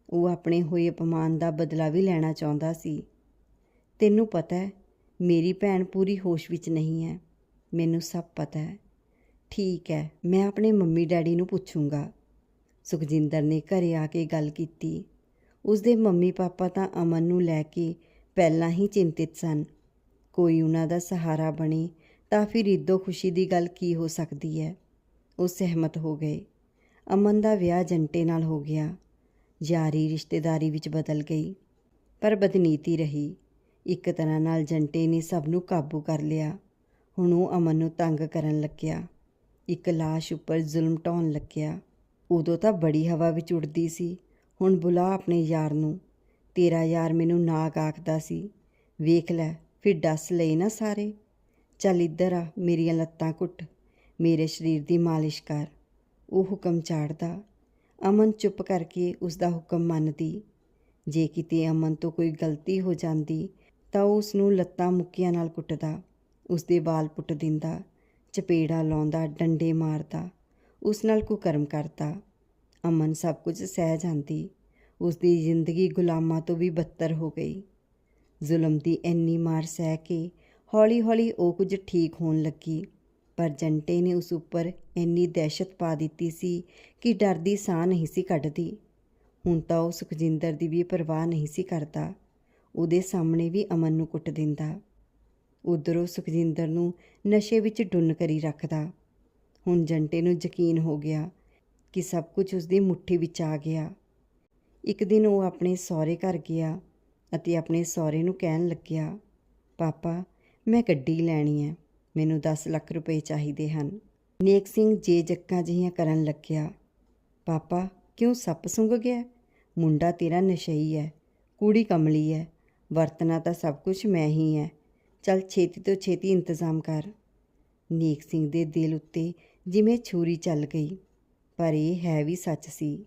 ਉਹ ਆਪਣੇ ਹੋਏ ਅਪਮਾਨ ਦਾ ਬਦਲਾ ਵੀ ਲੈਣਾ ਚਾਹੁੰਦਾ ਸੀ। ਤੈਨੂੰ ਪਤਾ ਹੈ, ਮੇਰੀ ਭੈਣ ਪੂਰੀ ਹੋਸ਼ ਵਿੱਚ ਨਹੀਂ ਹੈ। ਮੈਨੂੰ ਸਭ ਪਤਾ ਹੈ। ਠੀਕ ਹੈ, ਮੈਂ ਆਪਣੇ ਮੰਮੀ ਡੈਡੀ ਨੂੰ ਪੁੱਛੂੰਗਾ। ਸੁਖਜਿੰਦਰ ਨੇ ਘਰੇ ਆ ਕੇ ਗੱਲ ਕੀਤੀ। ਉਸ ਦੇ ਮੰਮੀ ਪਾਪਾ ਤਾਂ ਅਮਨ ਨੂੰ ਲੈ ਕੇ ਪਹਿਲਾਂ ਹੀ ਚਿੰਤਿਤ ਸਨ। ਕੋਈ ਉਹਨਾਂ ਦਾ ਸਹਾਰਾ ਬਣੇ ਤਾਂ ਫਿਰ ਇਦੋਂ ਖੁਸ਼ੀ ਦੀ ਗੱਲ ਕੀ ਹੋ ਸਕਦੀ ਹੈ? ਉਹ ਸਹਿਮਤ ਹੋ ਗਏ। ਅਮਨ ਦਾ ਵਿਆਹ ਜੰਟੇ ਨਾਲ ਹੋ ਗਿਆ। ਯਾਰੀ ਰਿਸ਼ਤੇਦਾਰੀ ਵਿੱਚ ਬਦਲ ਗਈ, ਪਰ ਬਦਨੀਤੀ ਰਹੀ। ਇੱਕ ਤਰ੍ਹਾਂ ਨਾਲ ਜੰਟੇ ਨੇ ਸਭ ਨੂੰ ਕਾਬੂ ਕਰ ਲਿਆ। ਹੁਣ ਉਹ ਅਮਨ ਨੂੰ ਤੰਗ ਕਰਨ ਲੱਗਿਆ। ਇੱਕ ਲਾਸ਼ ਉੱਪਰ ਜ਼ੁਲਮ ਢਾਉਣ ਲੱਗਿਆ। ਉਦੋਂ ਤਾਂ ਬੜੀ ਹਵਾ ਵਿੱਚ ਉੱਡਦੀ ਸੀ। ਹੁਣ ਬੁਲਾ ਆਪਣੇ ਯਾਰ ਨੂੰ। ਤੇਰਾ ਯਾਰ ਮੈਨੂੰ ਨਾਗ ਆਖਦਾ ਸੀ। ਵੇਖ ਲੈ, ਫਿਰ ਡੱਸ ਲਏ ਨਾ ਸਾਰੇ। ਚੱਲ ਇੱਧਰ ਆ, ਮੇਰੀਆਂ ਲੱਤਾਂ ਘੁੱਟ। ਮੇਰੇ ਸਰੀਰ ਦੀ ਮਾਲਿਸ਼ ਕਰ। ਉਹ ਹੁਕਮ ਚਾੜਦਾ। ਅਮਨ ਚੁੱਪ ਕਰਕੇ ਉਸ ਦਾ ਹੁਕਮ ਮੰਨਦੀ। ਜੇ ਕਿਤੇ ਅਮਨ ਤੋਂ ਕੋਈ ਗਲਤੀ ਹੋ ਜਾਂਦੀ, ਤਾਂ ਉਹ ਉਸ ਨੂੰ ਲੱਤਾਂ ਮੁੱਕੀਆਂ ਨਾਲ ਕੁੱਟਦਾ। ਉਸ ਦੇ ਵਾਲ ਪੁੱਟ ਦਿੰਦਾ। ਚਪੇੜਾ ਲਾਉਂਦਾ, ਡੰਡੇ ਮਾਰਦਾ। ਉਸ ਨਾਲ ਕੁਕਰਮ ਕਰਤਾ। ਅਮਨ ਸਭ ਕੁਝ ਸਹਿ ਜਾਂਦੀ ਉਸ ਦੀ ਜ਼ਿੰਦਗੀ ਗੁਲਾਮਾਂ ਤੋਂ ਵੀ ਬੱਤਰ ਹੋ ਗਈ। ਜ਼ੁਲਮ ਦੀ ਇੰਨੀ ਮਾਰ ਸਹਿ ਕੇ ਹੌਲੀ-ਹੌਲੀ ਉਹ ਕੁਝ ਠੀਕ ਹੋਣ ਲੱਗੀ। ਪਰ ਜੰਟੇ ਨੇ ਉਸ ਉੱਪਰ ਇੰਨੀ ਦਹਿਸ਼ਤ ਪਾ ਦਿੱਤੀ ਸੀ ਕਿ ਡਰ ਦੀ ਸਾਹ ਨਹੀਂ ਸੀ ਕੱਢਦੀ। ਹੁਣ ਤਾਂ ਉਹ ਸੁਖਜਿੰਦਰ ਦੀ ਵੀ ਪਰਵਾਹ ਨਹੀਂ ਸੀ ਕਰਦਾ। ਉਹਦੇ ਸਾਹਮਣੇ ਵੀ ਅਮਨ ਨੂੰ ਕੁੱਟ ਦਿੰਦਾ। ਉਧਰੋਂ ਸੁਖਜਿੰਦਰ ਨੂੰ ਨਸ਼ੇ ਵਿੱਚ ਡੁੰਨ ਕਰੀ ਰੱਖਦਾ। ਹੁਣ ਜੰਟੇ ਨੂੰ ਯਕੀਨ ਹੋ ਗਿਆ ਕਿ ਸਭ ਕੁਝ ਉਸ ਦੀ ਮੁੱਠੀ ਵਿੱਚ ਆ ਗਿਆ। ਇੱਕ ਦਿਨ ਉਹ ਆਪਣੇ ਸਹੁਰੇ ਘਰ ਗਿਆ ਅਤੇ ਆਪਣੇ ਸਹੁਰੇ ਨੂੰ ਕਹਿਣ ਲੱਗਿਆ, ਪਾਪਾ, ਮੈਂ ਗੱਡੀ ਲੈਣੀ ਹੈ, ਮੈਨੂੰ 10 ਲੱਖ ਰੁਪਏ ਚਾਹੀਦੇ ਹਨ। ਨੇਕ ਸਿੰਘ ਜੇ ਜੱਕਾਂ ਜਿਹੀਆਂ ਕਰਨ ਲੱਗਿਆ, ਪਾਪਾ, ਕਿਉਂ ਸੱਪ ਸੁੰਘ ਗਿਆ? ਮੁੰਡਾ ਤੇਰਾ ਨਸ਼ਈ ਹੈ, ਕੁੜੀ ਕਮਲੀ ਹੈ, ਵਰਤਣਾ ਤਾਂ ਸਭ ਕੁਝ ਮੈਂ ਹੀ ਹੈ। ਚੱਲ ਛੇਤੀ ਤੋਂ ਛੇਤੀ ਇੰਤਜ਼ਾਮ ਕਰ। ਨੇਕ ਸਿੰਘ ਦੇ ਦਿਲ ਉੱਤੇ ਜਿਵੇਂ ਛੁਰੀ ਚੱਲ ਗਈ। ਪਰ ਇਹ ਹੈ ਵੀ ਸੱਚ ਸੀ।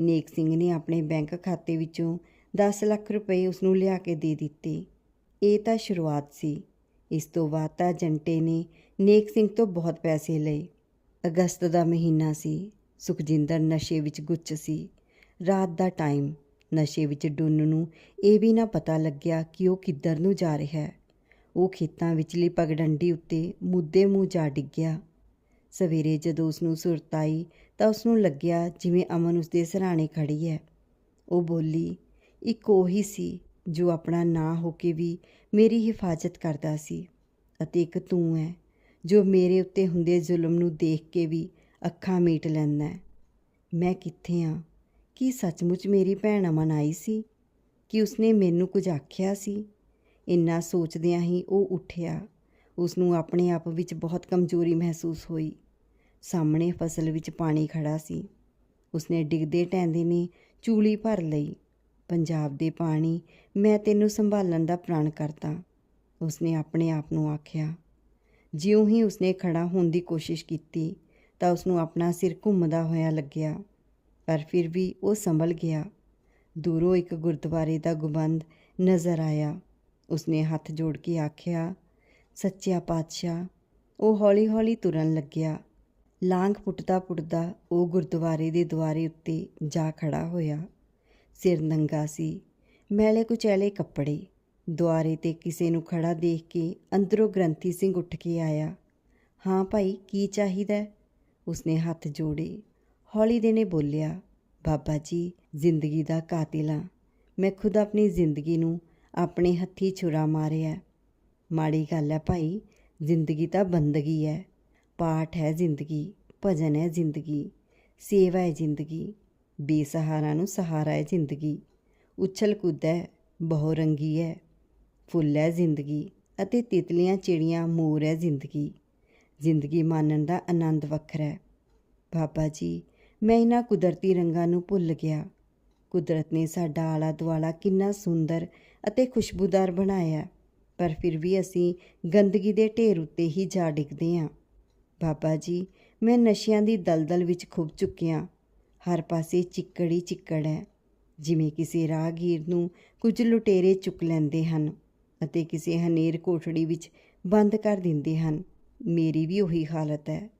ਨੇਕ ਸਿੰਘ ਨੇ ਆਪਣੇ ਬੈਂਕ ਖਾਤੇ ਵਿੱਚੋਂ 10 ਲੱਖ ਰੁਪਏ ਉਸ ਨੂੰ ਲਿਆ ਕੇ ਦੇ ਦਿੱਤੇ। ਇਹ ਤਾਂ ਸ਼ੁਰੂਆਤ ਸੀ। ਇਸ ਤੋਂ ਬਾਅਦ ਤਾਂ ਜੰਟੇ ਨੇ ਨੇਕ ਸਿੰਘ ਤੋਂ ਬਹੁਤ ਪੈਸੇ ਲਏ। ਅਗਸਤ ਦਾ ਮਹੀਨਾ ਸੀ। ਸੁਖਜਿੰਦਰ ਨਸ਼ੇ ਵਿੱਚ ਗੁੱਚ ਸੀ। ਰਾਤ ਦਾ ਟਾਈਮ। ਨਸ਼ੇ ਵਿੱਚ ਡੁੰਨ ਨੂੰ ਇਹ ਵੀ ਨਾ ਪਤਾ ਲੱਗਿਆ ਕਿ ਉਹ ਕਿੱਧਰ ਨੂੰ ਜਾ ਰਿਹਾ ਹੈ। ਉਹ ਖੇਤਾਂ ਵਿਚਲੀ ਪਗਡੰਡੀ ਉੱਤੇ ਮੁੱਦੇ ਮੂੰਹ ਜਾ ਡਿੱਗਿਆ। ਸਵੇਰੇ ਜਦੋਂ ਉਸ ਨੂੰ ਸੁਰਤ ਆਈ ਤਾਂ ਉਸ ਨੂੰ ਲੱਗਿਆ ਜਿਵੇਂ ਅਮਨ ਉਸ ਦੇ ਸਰਾਣੇ ਖੜੀ ਹੈ। ਉਹ ਬੋਲੀ, ਇੱਕ ਉਹੀ ਸੀ ਜੋ ਆਪਣਾ ਨਾਂ ਹੋ ਕੇ ਵੀ ਮੇਰੀ ਹਿਫਾਜ਼ਤ ਕਰਦਾ ਸੀ ਅਤੇ ਇੱਕ ਤੂੰ ਹੈ ਜੋ ਮੇਰੇ ਉੱਤੇ ਹੁੰਦੇ ਜ਼ੁਲਮ ਨੂੰ ਦੇਖ ਕੇ ਵੀ ਅੱਖਾਂ ਮੀਟ ਲੈਂਦਾ ਹੈ। ਮੈਂ ਕਿੱਥੇ ਹਾਂ ਕੀ ਸੱਚਮੁੱਚ ਮੇਰੀ ਭੈਣ ਅਮਨ ਆਈ ਸੀ? ਕਿ ਉਸਨੇ ਮੈਨੂੰ ਕੁਝ ਆਖਿਆ ਸੀ? ਇੰਨਾ ਸੋਚਦਿਆਂ ਹੀ ਉਹ ਉੱਠਿਆ। ਉਸ ਨੂੰ ਆਪਣੇ ਆਪ ਵਿੱਚ ਬਹੁਤ ਕਮਜ਼ੋਰੀ ਮਹਿਸੂਸ ਹੋਈ। ਸਾਹਮਣੇ ਫਸਲ ਵਿੱਚ ਪਾਣੀ ਖੜਾ ਸੀ। ਉਸਨੇ ਡਿੱਗਦੇ ਟੈਂਦੇ ਨੇ ਚੂਲੀ ਭਰ ਲਈ। ਪੰਜਾਬ ਦੇ ਪਾਣੀ, ਮੈਂ ਤੈਨੂੰ ਸੰਭਾਲਣ ਦਾ ਪ੍ਰਣ ਕਰਦਾ। ਉਸਨੇ ਆਪਣੇ ਆਪ ਨੂੰ ਆਖਿਆ। ਜਿਉਂ ਹੀ ਉਸਨੇ ਖੜਾ ਹੋਣ ਦੀ ਕੋਸ਼ਿਸ਼ ਕੀਤੀ, ਤਾਂ ਉਸ ਨੂੰ ਆਪਣਾ ਸਿਰ ਘੁੰਮਦਾ ਹੋਇਆ ਲੱਗਿਆ। ਪਰ ਫਿਰ ਵੀ ਉਹ ਸੰਭਲ ਗਿਆ। ਦੂਰੋਂ ਇੱਕ ਗੁਰਦੁਆਰੇ ਦਾ ਗੁੰਬਦ ਨਜ਼ਰ ਆਇਆ। ਉਸਨੇ ਹੱਥ ਜੋੜ ਕੇ ਆਖਿਆ, ਸੱਚਿਆ ਪਾਤਸ਼ਾਹ, ਉਹ ਹੌਲੀ-ਹੌਲੀ ਤੁਰਨ ਲੱਗਿਆ। ਲਾਂਘ ਪੁੱਟਦਾ ਪੁੱਟਦਾ ਉਹ ਗੁਰਦੁਆਰੇ ਦੇ ਦੁਆਰੇ ਉੱਤੇ ਜਾ ਖੜਾ ਹੋਇਆ। ਸਿਰ ਨੰਗਾ ਸੀ, ਮੈਲੇ ਕੁਚੈਲੇ ਕੱਪੜੇ। ਦੁਆਰੇ ਤੇ ਕਿਸੇ ਨੂੰ ਖੜਾ ਦੇਖ ਕੇ ਅੰਦਰੋਂ ਗ੍ਰੰਥੀ ਸਿੰਘ ਉੱਠ ਕੇ ਆਇਆ। ਹਾਂ ਭਾਈ, ਕੀ ਚਾਹੀਦਾ? ਉਸਨੇ ਹੱਥ ਜੋੜੇ। ਹੌਲੀ ਦੇ ਨੇ ਬੋਲਿਆ, ਬਾਬਾ ਜੀ, ਜ਼ਿੰਦਗੀ ਦਾ ਕਾਤਿਲ। ਹਾਂ ਮੈਂ ਖੁਦ ਆਪਣੀ ਜ਼ਿੰਦਗੀ ਨੂੰ ਆਪਣੇ ਹੱਥੀ ਛੁਰਾ ਮਾਰਿਆ। ਮਾੜੀ ਗੱਲ ਹੈ ਭਾਈ, ਜ਼ਿੰਦਗੀ ਤਾਂ ਬੰਦਗੀ ਹੈ ਪਾਠ ਹੈ ਜ਼ਿੰਦਗੀ, ਭਜਨ ਹੈ ਜ਼ਿੰਦਗੀ, ਸੇਵਾ ਹੈ ਜ਼ਿੰਦਗੀ, ਬੇਸਹਾਰਾ ਨੂੰ ਸਹਾਰਾ ਹੈ ਜ਼ਿੰਦਗੀ। ਉਛਲ ਕੁੱਦ ਹੈ ਬਹੁ ਰੰਗੀ ਹੈ ਫੁੱਲ ਹੈ ਜ਼ਿੰਦਗੀ ਅਤੇ ਤਿਤਲੀਆਂ ਚਿੜੀਆਂ ਮੋਰ ਹੈ ਜ਼ਿੰਦਗੀ। ਜ਼ਿੰਦਗੀ ਮਾਨਣ ਦਾ ਆਨੰਦ ਵੱਖਰਾ ਹੈ ਬਾਬਾ ਜੀ, ਮੈਂ ਇਹਨਾਂ ਕੁਦਰਤੀ ਰੰਗਾਂ ਨੂੰ ਭੁੱਲ ਗਿਆ। ਕੁਦਰਤ ਨੇ ਸਾਡਾ ਆਲਾ ਦੁਆਲਾ ਕਿੰਨਾ ਸੁੰਦਰ ਅਤੇ ਖੁਸ਼ਬੂਦਾਰ ਬਣਾਇਆ। ਪਰ ਫਿਰ ਵੀ ਅਸੀਂ ਗੰਦਗੀ ਦੇ ਢੇਰ ਉੱਤੇ ਹੀ ਜਾ ਡਿੱਗਦੇ ਹਾਂ। ਬਾਬਾ ਜੀ, ਮੈਂ ਨਸ਼ਿਆਂ ਦੀ ਦਲਦਲ ਵਿੱਚ ਖੁੱਭ ਚੁੱਕਿਆ। ਹਰ ਪਾਸੇ ਚਿੱਕੜ ਹੀ ਚਿੱਕੜ ਹੈ। ਜਿਵੇਂ ਕਿਸੇ ਰਾਹਗੀਰ ਨੂੰ ਕੁਝ ਲੁਟੇਰੇ ਚੁੱਕ ਲੈਂਦੇ ਹਨ ਅਤੇ ਕਿਸੇ ਹਨੇਰ ਕੋਠੜੀ ਵਿੱਚ ਬੰਦ ਕਰ ਦਿੰਦੇ ਹਨ। ਮੇਰੀ ਵੀ ਉਹੀ ਹਾਲਤ ਹੈ।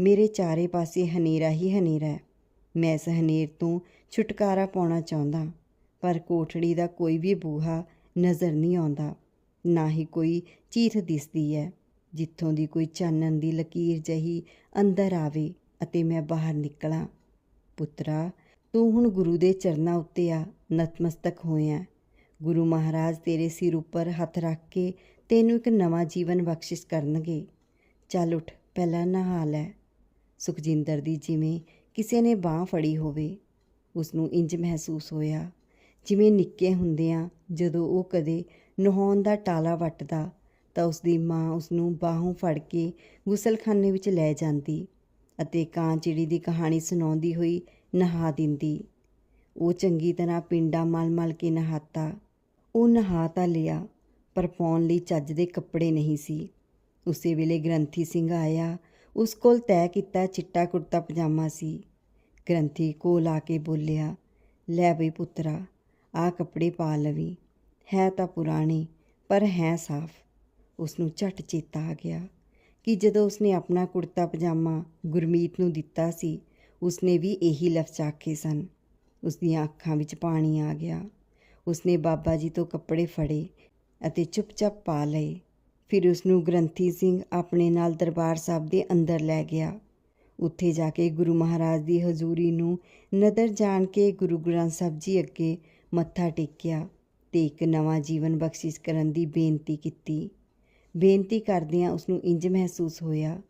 ਮੇਰੇ ਚਾਰੇ ਪਾਸੇ ਹਨੇਰਾ ਹੀ ਹਨੇਰਾ ਹੈ। ਮੈਂ ਇਸ ਹਨੇਰ ਤੋਂ ਛੁਟਕਾਰਾ ਪਾਉਣਾ ਚਾਹੁੰਦਾ। ਪਰ ਕੋਠੜੀ ਦਾ ਕੋਈ ਵੀ ਬੂਹਾ ਨਜ਼ਰ ਨਹੀਂ ਆਉਂਦਾ, ਨਾ ਹੀ ਕੋਈ ਚੀਥ ਦਿਸਦੀ ਹੈ, ਜਿੱਥੋਂ ਦੀ ਕੋਈ ਚਾਨਣ ਦੀ ਲਕੀਰ ਜਹੀ ਅੰਦਰ ਆਵੇ ਅਤੇ ਮੈਂ ਬਾਹਰ ਨਿਕਲਾਂ। ਪੁੱਤਰਾ, ਤੂੰ ਹੁਣ ਗੁਰੂ ਦੇ ਚਰਨਾਂ ਉੱਤੇ ਆ, ਨਤਮਸਤਕ ਹੋਇਆ। ਗੁਰੂ ਮਹਾਰਾਜ ਤੇਰੇ ਸਿਰ ਉੱਪਰ ਹੱਥ ਰੱਖ ਕੇ ਤੈਨੂੰ ਇੱਕ ਨਵਾਂ ਜੀਵਨ ਬਖਸ਼ਿਸ਼ ਕਰਨਗੇ। ਚੱਲ ਉੱਠ, ਪਹਿਲਾਂ ਨਹਾ ਲੈ। ਸੁਖਜਿੰਦਰ ਦੀ ਜਿਵੇਂ ਕਿਸੇ ਨੇ ਬਾਹ ਫੜੀ ਹੋਵੇ ਉਸ ਨੂੰ ਇੰਜ ਮਹਿਸੂਸ ਹੋਇਆ। ਜਿਵੇਂ ਨਿੱਕੇ ਹੁੰਦਿਆਂ ਜਦੋਂ ਉਹ ਕਦੇ ਨਹਾਉਣ ਦਾ ਟਾਲਾ ਵੱਟਦਾ, ਤਾਂ ਉਸ ਦੀ ਮਾਂ ਉਸ ਨੂੰ ਬਾਹੋਂ ਫੜ ਕੇ ਗੁਸਲਖਾਨੇ ਵਿੱਚ ਲੈ ਜਾਂਦੀ ਅਤੇ ਕਾਂ ਚਿੜੀ ਦੀ ਕਹਾਣੀ ਸੁਣਾਉਂਦੀ ਹੋਈ ਨਹਾ ਦਿੰਦੀ। ਉਹ ਚੰਗੀ ਤਰ੍ਹਾਂ ਪਿੰਡਾ ਮਲ-ਮਲ ਕੇ ਨਹਾਤਾ। ਉਹ ਨਹਾ ਤਾਂ ਲਿਆ, ਪਰ ਪਾਉਣ ਲਈ ਚੱਜ ਦੇ ਕੱਪੜੇ ਨਹੀਂ ਸੀ। ਉਸੇ ਵੇਲੇ ਗ੍ਰੰਥੀ ਸਿੰਘ ਆਇਆ, ਉਸ ਕੋਲ ਤੈਅ ਕੀਤਾ ਚਿੱਟਾ ਕੁੜਤਾ ਪਜਾਮਾ ਸੀ। ਗ੍ਰੰਥੀ ਕੋਲ ਆ ਕੇ ਬੋਲਿਆ, ਲੈ ਬਈ ਪੁੱਤਰਾ ਆਹ ਕੱਪੜੇ ਪਾ ਲਵੀ, ਹੈ ਤਾਂ ਪੁਰਾਣੇ, ਪਰ ਹੈ ਸਾਫ਼। ਉਸ ਨੂੰ ਝਟ ਚੇਤਾ ਆ ਗਿਆ ਕਿ ਜਦੋਂ ਉਸਨੇ ਆਪਣਾ ਕੁੜਤਾ ਪਜਾਮਾ ਗੁਰਮੀਤ ਨੂੰ ਦਿੱਤਾ ਸੀ, ਉਸਨੇ ਵੀ ਇਹੀ ਲਫ਼ਜ਼ ਆਖੇ ਸਨ। ਉਸ ਦੀਆਂ ਅੱਖਾਂ ਵਿੱਚ ਪਾਣੀ ਆ ਗਿਆ। ਉਸਨੇ ਬਾਬਾ ਜੀ ਤੋਂ ਕੱਪੜੇ ਫੜੇ ਅਤੇ ਚੁੱਪਚਾਪ ਪਾ ਲਏ। ਫਿਰ ਉਸ ਨੂੰ ਗ੍ਰੰਥੀ ਸਿੰਘ ਆਪਣੇ ਨਾਲ ਦਰਬਾਰ ਸਾਹਿਬ ਦੇ ਅੰਦਰ ਲੈ ਗਿਆ। ਉੱਥੇ ਜਾ ਕੇ ਗੁਰੂ ਮਹਾਰਾਜ ਦੀ ਹਜ਼ੂਰੀ ਨੂੰ ਨਦਰ ਜਾਣ ਕੇ ਗੁਰੂ ਗ੍ਰੰਥ ਸਾਹਿਬ ਜੀ ਅੱਗੇ ਮੱਥਾ ਟੇਕਿਆ ਤੇ ਇੱਕ ਨਵਾਂ ਜੀਵਨ ਬਖਸ਼ਿਸ਼ ਕਰਨ ਦੀ ਬੇਨਤੀ ਕੀਤੀ। ਬੇਨਤੀ ਕਰਦਿਆਂ ਉਸ ਨੂੰ ਇੰਜ ਮਹਿਸੂਸ ਹੋਇਆ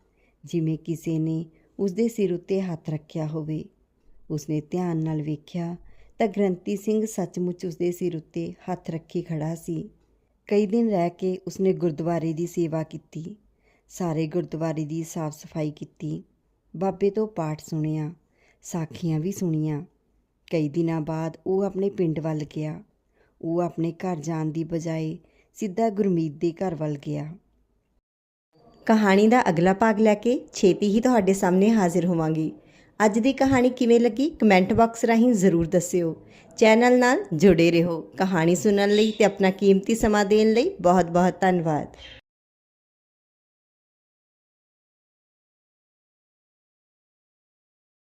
ਜਿਵੇਂ ਕਿਸੇ ਨੇ ਉਸ ਦੇ ਸਿਰ ਉੱਤੇ ਹੱਥ ਰੱਖਿਆ ਹੋਵੇ। ਉਸਨੇ ਧਿਆਨ ਨਾਲ ਵੇਖਿਆ ਤਾਂ ਗ੍ਰੰਥੀ ਸਿੰਘ ਸੱਚਮੁੱਚ ਉਸਦੇ ਸਿਰ ਉੱਤੇ ਹੱਥ ਰੱਖੀ ਖੜਾ ਸੀ। ਕਈ ਦਿਨ ਰਹਿ ਕੇ ਉਸਨੇ ਗੁਰਦੁਆਰੇ ਦੀ ਸੇਵਾ ਕੀਤੀ। ਸਾਰੇ ਗੁਰਦੁਆਰੇ ਦੀ ਸਾਫ਼ ਸਫ਼ਾਈ ਕੀਤੀ। ਬਾਬੇ ਤੋਂ ਪਾਠ ਸੁਣਿਆ, ਸਾਖੀਆਂ ਵੀ ਸੁਣੀਆਂ। ਕਈ ਦਿਨਾਂ ਬਾਅਦ ਉਹ ਆਪਣੇ ਪਿੰਡ ਵੱਲ ਗਿਆ। ਉਹ ਆਪਣੇ ਘਰ ਜਾਣ ਦੀ ਬਜਾਏ ਸਿੱਧਾ ਗੁਰਮੀਤ ਦੇ ਘਰ ਵੱਲ ਗਿਆ। ਕਹਾਣੀ ਦਾ ਅਗਲਾ ਭਾਗ ਲੈ ਕੇ ਛੇਤੀ ਹੀ ਤੁਹਾਡੇ ਸਾਹਮਣੇ ਹਾਜ਼ਰ ਹੋਵਾਂਗੀ। ਅੱਜ ਦੀ ਕਹਾਣੀ ਕਿਵੇਂ ਲੱਗੀ ਕਮੈਂਟ ਬਾਕਸ ਰਾਹੀਂ ਜ਼ਰੂਰ ਦੱਸਿਓ। ਚੈਨਲ ਨਾਲ ਜੁੜੇ ਰਹੋ। ਕਹਾਣੀ ਸੁਣਨ ਲਈ ਤੇ ਆਪਣਾ ਕੀਮਤੀ ਸਮਾਂ ਦੇਣ ਲਈ ਬਹੁਤ ਬਹੁਤ ਧੰਨਵਾਦ।